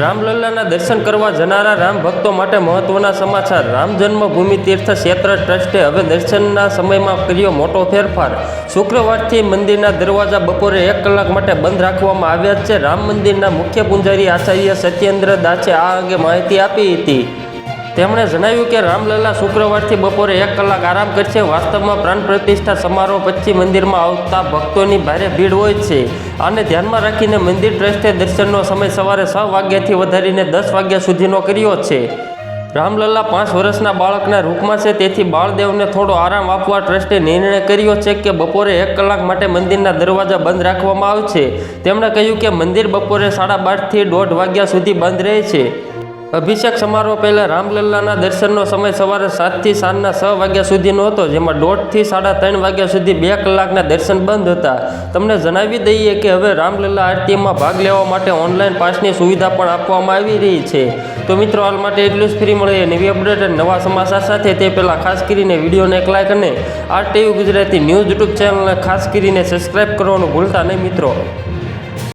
રામલલ્લાના દર્શન કરવા જનારા રામ ભક્તો માટે મહત્વના સમાચાર. રામ જન્મભૂમિ તીર્થ ક્ષેત્ર ટ્રસ્ટે હવે દર્શનના સમયમાં કર્યો મોટો ફેરફાર. શુક્રવારથી મંદિરના દરવાજા બપોરે એક કલાક માટે બંધ રાખવામાં આવ્યા છે. રામ મંદિરના મુખ્ય પૂંજારી આચાર્ય સત્યેન્દ્ર દાસે આ અંગે માહિતી આપી હતી. તેમણે જણાવ્યું કે રામલલા શુક્રવારથી બપોરે એક કલાક આરામ કરશે. વાસ્તવમાં પ્રાણ પ્રતિષ્ઠા સમારોહ પછી મંદિરમાં આવતા ભક્તોની ભારે ભીડ હોય છે. આને ધ્યાનમાં રાખીને મંદિર ટ્રસ્ટે દર્શનનો સમય સવારે છ વાગ્યાથી વધારીને દસ વાગ્યા સુધીનો કર્યો છે. રામલલ્લા પાંચ વર્ષના બાળકના રૂપમાં છે. તેથી બાળદેવને થોડો આરામ આપવા ટ્રસ્ટે નિર્ણય કર્યો છે કે બપોરે એક કલાક માટે મંદિરના દરવાજા બંધ રાખવામાં આવશે. તેમણે કહ્યું કે મંદિર બપોરે સાડા બારથી દોઢ વાગ્યા સુધી બંધ રહે છે. અભિષેક સમારોહ પહેલાં રામલલ્લાના દર્શનનો સમય સવારે સાતથી સાંજના છ વાગ્યા સુધીનો હતો, જેમાં દોઢથી સાડા ત્રણ વાગ્યા સુધી બે કલાકના દર્શન બંધ હતા. તમને જણાવી દઈએ કે હવે રામલલ્લા આરતીમાં ભાગ લેવા માટે ઓનલાઈન પાસની સુવિધા પણ આપવામાં આવી રહી છે. તો મિત્રો, હાલ માટે એટલું જ. ફ્રી મળે નવી અપડેટ અને નવા સમાચાર સાથે. તે પહેલાં ખાસ કરીને વિડીયોને એક લાઈક અને R TV Gujarati news YouTube ચેનલને ખાસ કરીને સબસ્ક્રાઈબ કરવાનું ભૂલતા નહીં મિત્રો.